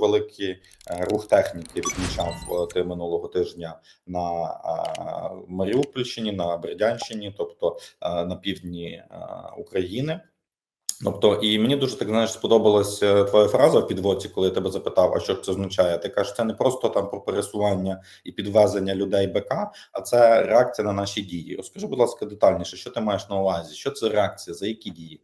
великий е, рух техніки відмічав е, ти минулого тижня на е, Маріупольщині, на Бердянщині, тобто на півдні України. Тобто, і мені дуже так знаєш, сподобалась е, твоя фраза в підводці, коли я тебе запитав, а що це означає? Ти кажеш, це не просто там про пересування і підвезення людей БК, а це реакція на наші дії. Розкажи, будь ласка, детальніше, що ти маєш на увазі? Що це реакція? За які дії?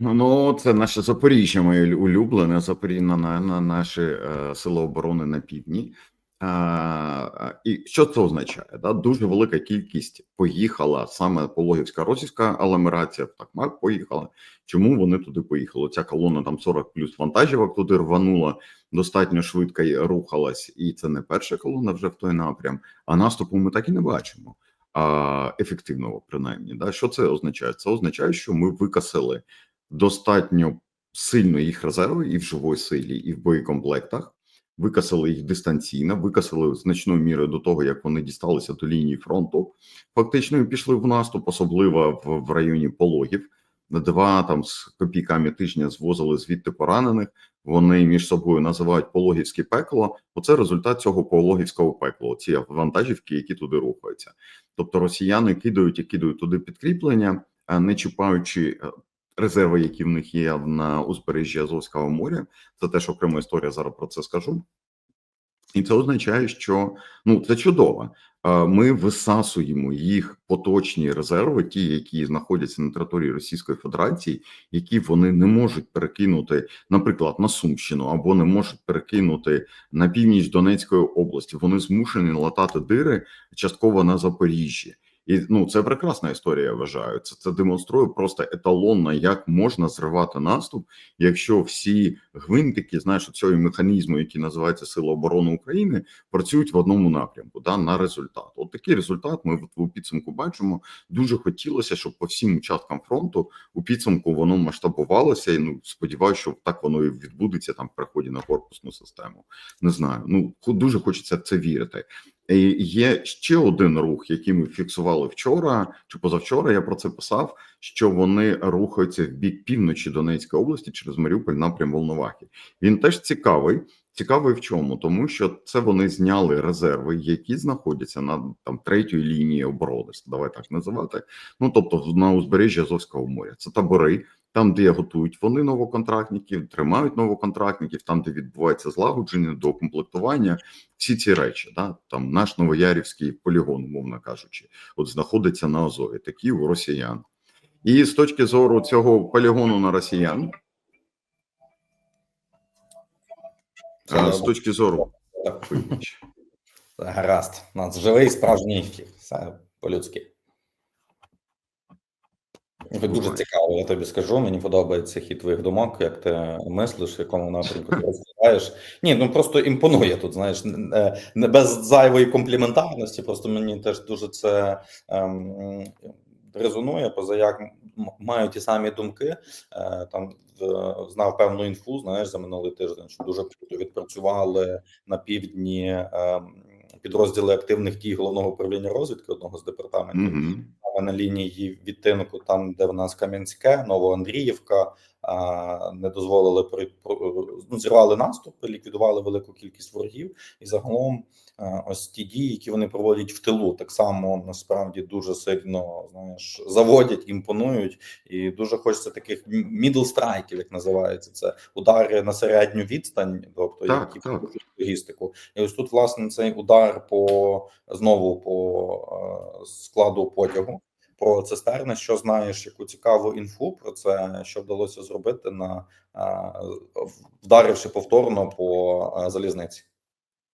Ну, Ну, це наше Запоріжжя, моє улюблене Запоріжжя на, на, на наші е, сили оборони на півдні. Е, і що це означає? Да? Дуже велика кількість поїхала саме Пологівська російська агломерація, так МАК поїхала. Чому вони туди поїхали? Ця колона там 40 плюс вантажівок туди рванула, достатньо швидко й рухалась, і це не перша колона вже в той напрям. А наступу ми так і не бачимо. А, ефективного, принаймні, да що це означає? Це означає, що ми викасили достатньо сильно їх резерви і в живій силі, і в боєкомплектах. Викасили їх дистанційно, викасили значною мірою до того, як вони дісталися до лінії фронту. Фактично пішли в наступ, особливо в, в районі пологів. Два там з копійками тижня звозили звідти поранених. Вони між собою називають пологівське пекло. Оце результат цього пологівського пекла. Ці вантажівки, які туди рухаються. Тобто росіяни кидають і кидають туди підкріплення, не чіпаючи е, резерви, які в них є на узбережжі Азовського моря. Це теж окрема історія. Зараз про це скажу. І це означає, що ну це чудово. Ми висасуємо їх поточні резерви, ті, які знаходяться на території Російської Федерації, які вони не можуть перекинути, наприклад, на Сумщину або не можуть перекинути на північ Донецької області. Вони змушені латати дири частково на Запоріжжі. І ну це прекрасна історія. Я вважаю. Це це демонструє просто еталонно, як можна зривати наступ, якщо всі гвинтики, знаєш, цього механізму, який називається Сила оборони України, працюють в одному напрямку, да на результат. От такий результат ми в, підсумку бачимо. Дуже хотілося, щоб по всім участкам фронту у підсумку воно масштабувалося. І ну сподіваюся, що так воно і відбудеться там в приході на корпусну систему. Не знаю. Ну дуже хочеться в це вірити. І Є ще один рух, який ми фіксували вчора чи позавчора. Я про це писав. Що вони рухаються в бік півночі Донецької області через Маріуполь напрям Волновахи. Він теж цікавий. Цікавий в чому, тому що це вони зняли резерви, які знаходяться на там третьої лінії оборони. Давай так називати. Ну тобто на узбережжі Азовського моря. Це табори, там, де готують вони новоконтрактників, тримають новоконтрактників, там де відбувається злагодження, докомплектування, всі ці речі, да там наш новоярівський полігон, умовно кажучи, от знаходиться на Азові, такі у росіян. І з точки зору цього полігону на росіян, Це з точки зору Так. Гаразд, у нас живий справжній ефір. Все по-людськи. Дуже цікаво, я тобі скажу. Мені подобається хід твоїх думок, як ти мислиш, в якому напрямку ти розглядаєш. Ні, ну просто імпонує тут, знаєш, не- не без зайвої компліментарності. Просто мені теж дуже це ем, резонує, поза як маю ті самі думки. Е, там е, знав певну інфу, знаєш, за минулий тиждень, що дуже круто відпрацювали на півдні ем, підрозділи активних дій головного управління розвідки одного з департаментів Угу. саме на лінії відтинку, там де в нас Кам'янське, Новоандріївка, а, не дозволили при про- ну, зірвали наступ, ліквідували велику кількість ворогів, і загалом а, ось ті дії, які вони проводять в тилу, так само насправді дуже сильно знаєш заводять, імпонують, і дуже хочеться таких мідл страйків, як називається це удари на середню відстань, тобто Так, які так. логістику. І ось тут власне цей удар по знову по складу потягу. Про цистерни, що знаєш, яку цікаву інфу про це, що вдалося зробити на вдаривши повторно по залізниці.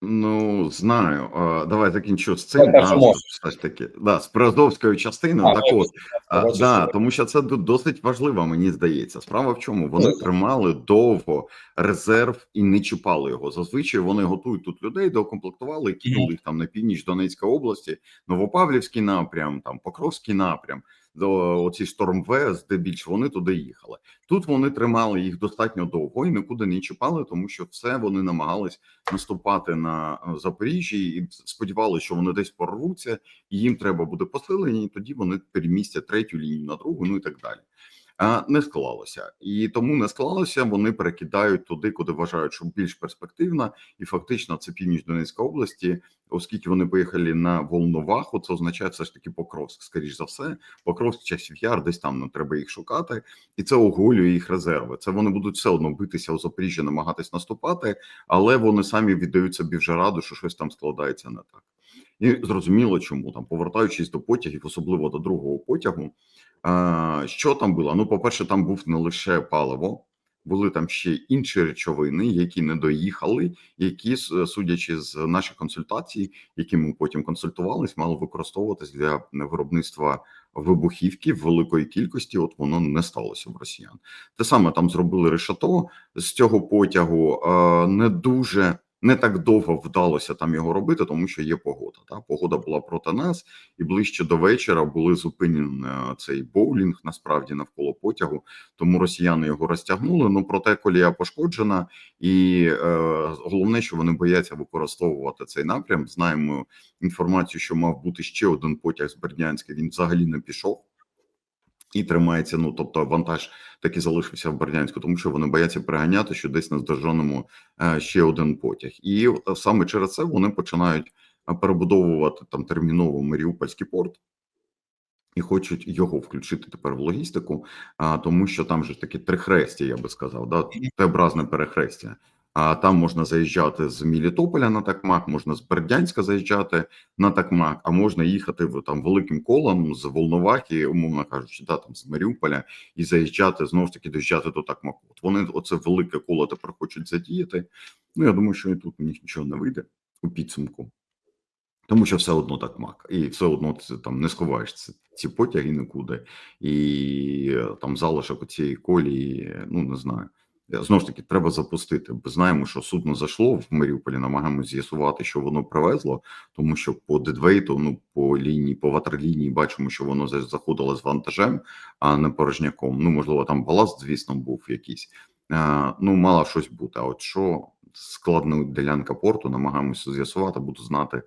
Ну, знаю. А, Давай закінчу з цим. Да, все ж таки, да, з Приазовською частиною. А, так от, а, да, тому що це досить важливо, мені здається. Справа в чому? Вони тримали довго резерв і не чіпали його. Зазвичай вони готують тут людей, доукомплектували, кинули їх там на північ Донецької області, Новопавлівський напрям, там Покровський напрям. До оці штормве здебільш вони туди їхали. Тут вони тримали їх достатньо довго і нікуди не чіпали, тому що все вони намагались наступати на е, Запоріжжі і сподівалися, що вони десь порвуться, і їм треба буде посилення, і тоді вони перемістять третю лінію на другу, ну і так далі. Не склалося, і тому не склалося. Вони перекидають туди, куди вважають, що більш перспективно, і фактично це північ Донецької області, оскільки вони поїхали на Волноваху, це означає все ж таки Покровськ, скоріш за все, Покровськ, часів яр, десь там ну, треба їх шукати, і це оголює їх резерви. Це вони будуть все одно битися у Запоріжжі, намагатись наступати, але вони самі віддають собі вже раду, що щось там складається не так. І зрозуміло, чому там, повертаючись до потягів, особливо до другого потягу. Що там було? Ну, по-перше, там був не лише паливо, були там ще інші речовини, які не доїхали, які, судячи з наших консультацій, які ми потім консультувались, мали використовуватись для виробництва вибухівки в великої кількості. От воно не сталося в росіян. Те саме там зробили решето з цього потягу. Не дуже не так довго вдалося там його робити, тому що є погода. Та погода була проти нас, і ближче до вечора були зупинені е, цей боулінг насправді навколо потягу. Тому росіяни його розтягнули. Ну проте колія пошкоджена, і е, головне, що вони бояться використовувати цей напрям. Знаємо інформацію, що мав бути ще один потяг з Бердянська. Він взагалі не пішов. І тримається, ну тобто вантаж таки залишився в Бердянську, тому що вони бояться переганяти, що десь наздоженемо е, ще один потяг, і е, саме через це вони починають е, перебудовувати там терміново Маріупольський порт і хочуть його включити тепер в логістику, а тому що там же такі трихрестя, я би сказав, да? Т-образне перехрестя. А там можна заїжджати з Мілітополя на Такмак, можна з Бердянська заїжджати на Такмак, а можна їхати там великим колом з Волновахи, умовно кажучи, да, там з Маріуполя, і заїжджати знову ж таки доїжджати до Такмаку. От вони оце велике коло тепер хочуть задіяти. Ну я думаю, що і тут у нічого не вийде у підсумку. Тому що все одно так мак, і все одно це там не сховаєш ці, ці потяги нікуди, і е, там залишок у цієї колії, ну не знаю. Е, Знову ж таки, треба запустити. Знаємо, що судно зайшло в Маріуполі, намагаємося з'ясувати, що воно привезло, тому що по дедвейту, ну по лінії, по ватерлінії бачимо, що воно заходило з вантажем, а не порожняком. Ну можливо, там баласт, звісно, був якийсь. Е, ну, мало щось бути. А от що складна ділянка порту, намагаємося з'ясувати, буду знати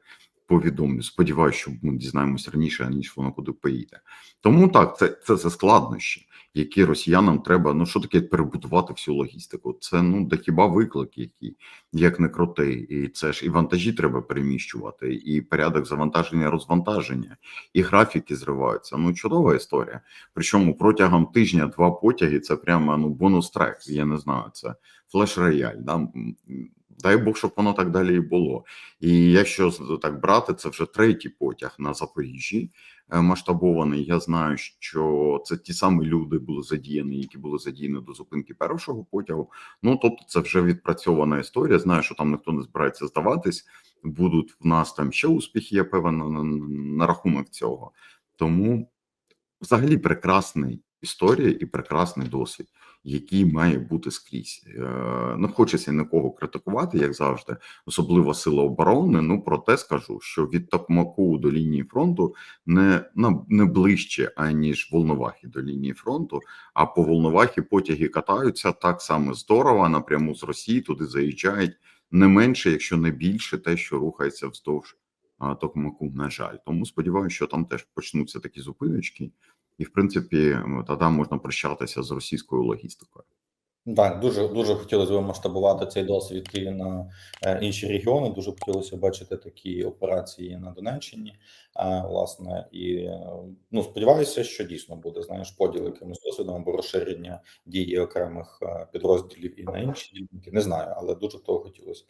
повідомлю. Сподіваюся, що ми дізнаємось раніше, ніж воно куди поїде. Тому так, це, це, це складнощі, які росіянам треба. Ну що таке перебудувати всю логістику? Це ну де хіба виклик, який як не крутий, і це ж і вантажі треба переміщувати, і порядок завантаження, розвантаження, і графіки зриваються. Ну чудова історія. Причому протягом тижня два потяги це прямо ну бонус трек. Я не знаю, це флеш рояль. Да? Дай Бог, щоб воно так далі і було. І якщо так брати, це вже третій потяг на Запоріжжі е, масштабований. Я знаю, що це ті самі люди були задіяні, які були задіяні до зупинки першого потягу. Ну тобто, це вже відпрацьована історія. Знаю, що там ніхто не збирається здаватись. Будуть в нас там ще успіхи, я певен на, на, на рахунок цього. Тому взагалі прекрасний історія і прекрасний досвід, який має бути скрізь. Не хочеться нікого критикувати, як завжди, особливо сили оборони. Ну проте скажу, що від Токмаку до лінії фронту не не ближче аніж Волновахи до лінії фронту. А по Волновахі потяги катаються так само здорово напряму з Росії. Туди заїжджають не менше, якщо не більше, те, що рухається вздовж Токмаку. На жаль, тому сподіваюся, що там теж почнуться такі зупиночки, і в принципі тоді можна прощатися з російською логістикою. Так, дуже дуже хотілося б масштабувати цей досвід і на е, інші регіони. Дуже хотілося бачити такі операції на Донеччині. Е, власне, і е, ну сподіваюся, що дійсно буде знаєш поділ якимось досвідом або розширення дії окремих підрозділів і на інші ділянки. Не знаю, але дуже того хотілося.